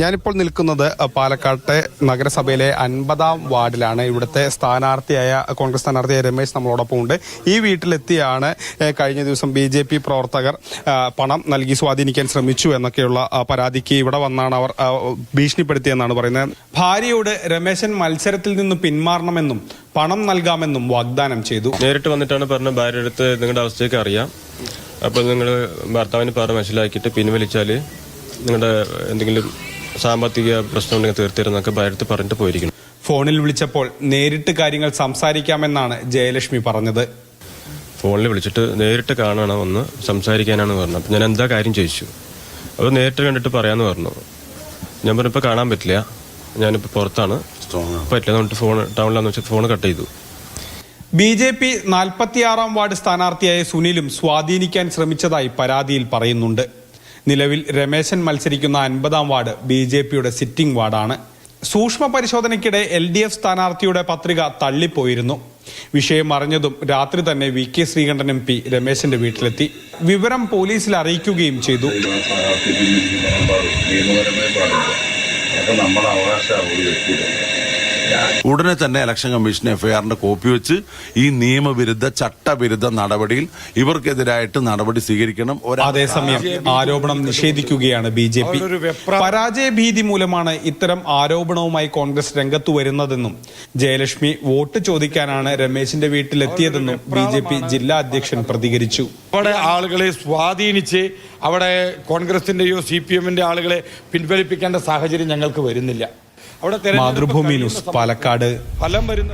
ഞാനിപ്പോൾ നിൽക്കുന്നത് പാലക്കാട്ടെ നഗരസഭയിലെ അൻപതാം വാർഡിലാണ്. ഇവിടുത്തെ സ്ഥാനാർത്ഥിയായ കോൺഗ്രസ് സ്ഥാനാർത്ഥിയായ രമേശ് നമ്മളോടൊപ്പം ഉണ്ട്. ഈ വീട്ടിലെത്തിയാണ് കഴിഞ്ഞ ദിവസം ബി ജെ പി പ്രവർത്തകർ പണം നൽകി സ്വാധീനിക്കാൻ ശ്രമിച്ചു എന്നൊക്കെയുള്ള പരാതിക്ക് ഇവിടെ വന്നാണ് അവർ ഭീഷണിപ്പെടുത്തിയെന്നാണ് പറയുന്നത്. ഭാര്യയോട് രമേശൻ മത്സരത്തിൽ നിന്ന് പിന്മാറണമെന്നും പണം നൽകാമെന്നും വാഗ്ദാനം ചെയ്തു. നേരിട്ട് വന്നിട്ടാണ് പറഞ്ഞ ഭാര്യ അടുത്ത് നിങ്ങളുടെ അവസ്ഥയൊക്കെ അറിയാം. അപ്പോൾ നിങ്ങൾ ഭർത്താവിന് പറഞ്ഞ് മനസ്സിലാക്കിയിട്ട് പിൻവലിച്ചാൽ നിങ്ങളുടെ എന്തെങ്കിലും സാമ്പത്തിക പ്രശ്നം ഉണ്ടെങ്കിൽ തീർത്തിരുന്നൊക്കെ ഭയത്ത് പറഞ്ഞിട്ട് പോയിരിക്കുന്നു. ഫോണിൽ വിളിച്ചപ്പോൾ നേരിട്ട് കാര്യങ്ങൾ സംസാരിക്കാമെന്നാണ് ജയലക്ഷ്മി പറഞ്ഞത്. ഫോണിൽ വിളിച്ചിട്ട് നേരിട്ട് കാണണം ഒന്ന് സംസാരിക്കാനാണ് പറഞ്ഞത്. അപ്പം ഞാൻ എന്താ കാര്യം ചോദിച്ചു. അപ്പോൾ നേരിട്ട് കണ്ടിട്ട് പറയാമെന്ന് പറഞ്ഞു. ഞാൻ പറഞ്ഞു ഇപ്പോൾ കാണാൻ പറ്റില്ല. ഞാനിപ്പോൾ പുറത്താണ്. പറ്റില്ല. എന്നിട്ട് ഫോൺ ടൗണിലാന്ന് വെച്ചാൽ ഫോൺ കട്ട് ചെയ്തു. ബി ജെ പി നാൽപ്പത്തിയാറാം വാർഡ് സ്ഥാനാർത്ഥിയായ സുനിലും സ്വാധീനിക്കാൻ ശ്രമിച്ചതായി പരാതിയിൽ പറയുന്നുണ്ട്. നിലവിൽ രമേശൻ മത്സരിക്കുന്ന അൻപതാം വാർഡ് ബി ജെ പിയുടെ സിറ്റിംഗ് വാർഡാണ്. സൂക്ഷ്മ പരിശോധനയ്ക്കിടെ എൽ ഡി എഫ് സ്ഥാനാർത്ഥിയുടെ പത്രിക തള്ളിപ്പോയിരുന്നു. വിഷയം അറിഞ്ഞതും രാത്രി തന്നെ V K Sreekandan M P രമേശന്റെ വീട്ടിലെത്തി. വിവരം പോലീസിൽ അറിയിക്കുകയും ചെയ്തു. അതൊക്കെ നമ്മുടെ അവകാശമാണ് ഒരു വ്യക്തിയുടെ. ഉടനെ തന്നെ ഇലക്ഷൻ കമ്മീഷൻ എഫ്ഐആറിന്റെ കോപ്പി വെച്ച് ഈ നിയമവിരുദ്ധ ചട്ടവിരുദ്ധ നടപടിയിൽ ഇവർക്കെതിരായിട്ട് നടപടി സ്വീകരിക്കണം. അതേസമയം ആരോപണം നിഷേധിക്കുകയാണ് ബി ജെ പി. പരാജയ ഭീതി മൂലമാണ് ഇത്തരം ആരോപണവുമായി കോൺഗ്രസ് രംഗത്ത് വരുന്നതെന്നും ജയലക്ഷ്മി വോട്ട് ചോദിക്കാനാണ് രമേശിന്റെ വീട്ടിലെത്തിയതെന്നും ബി ജെ പി ജില്ലാ അധ്യക്ഷൻ പ്രതികരിച്ചു. അവിടെ ആളുകളെ സ്വാധീനിച്ച് അവിടെ കോൺഗ്രസിന്റെയോ സി പി എമ്മിന്റെ ആളുകളെ പിൻവലിപ്പിക്കേണ്ട സാഹചര്യം ഞങ്ങൾക്ക് വരുന്നില്ല. അവിടെ മാതൃഭൂമി ന്യൂസ് പാലക്കാട്. ഫലം വരുന്ന